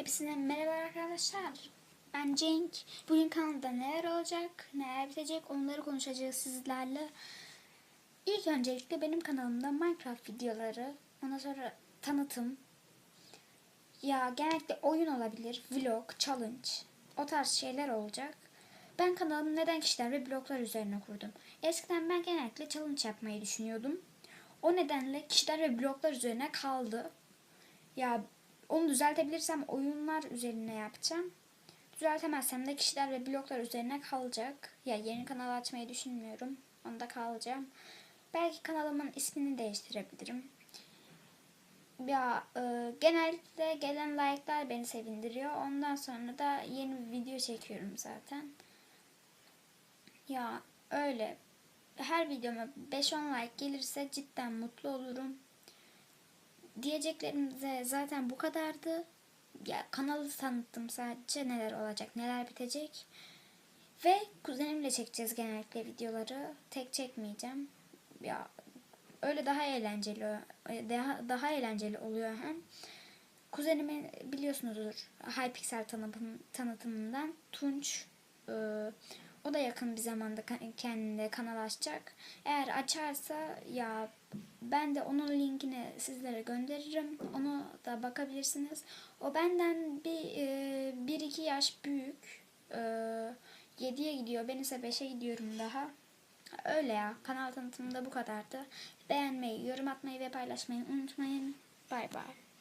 Hepsine merhaba arkadaşlar. Ben Cenk. Bugün kanalda neler olacak, neler bitecek onları konuşacağız sizlerle. İlk öncelikle benim kanalımda Minecraft videoları, ondan sonra tanıtım, ya genellikle oyun olabilir, vlog, challenge, o tarz şeyler olacak. Ben kanalımı neden kişiler ve bloglar üzerine kurdum. Eskiden ben genellikle challenge yapmayı düşünüyordum. O nedenle kişiler ve bloglar üzerine kaldı. Ya onu düzeltebilirsem oyunlar üzerine yapacağım. Düzeltemezsem de kişiler ve bloglar üzerine kalacak. Ya yeni kanal açmayı düşünmüyorum. Onda kalacağım. Belki kanalımın ismini değiştirebilirim. Ya e, genellikle gelen like'lar beni sevindiriyor. Ondan sonra da yeni bir video çekiyorum zaten. Ya öyle. Her videoma 5-10 like gelirse cidden mutlu olurum. Diyeceklerim de zaten bu kadardı. Ya kanalı tanıttım sadece neler olacak, neler bitecek. Ve kuzenimle çekeceğiz genellikle videoları. Tek çekmeyeceğim. Ya öyle daha eğlenceli daha, daha eğlenceli oluyor hem. Kuzenimi biliyorsunuzdur Hypixel tanıtım, tanıtımından Tunç e, o da yakın bir zamanda kendine kanal açacak. Eğer açarsa ya ben de onun linkini sizlere gönderirim. Onu da bakabilirsiniz. O benden bir e, bir iki yaş büyük. E, 7'ye gidiyor. Ben ise 5'e gidiyorum daha. Öyle ya. Kanal tanıtımı da bu kadardı. Beğenmeyi, yorum atmayı ve paylaşmayı unutmayın. Bay bay.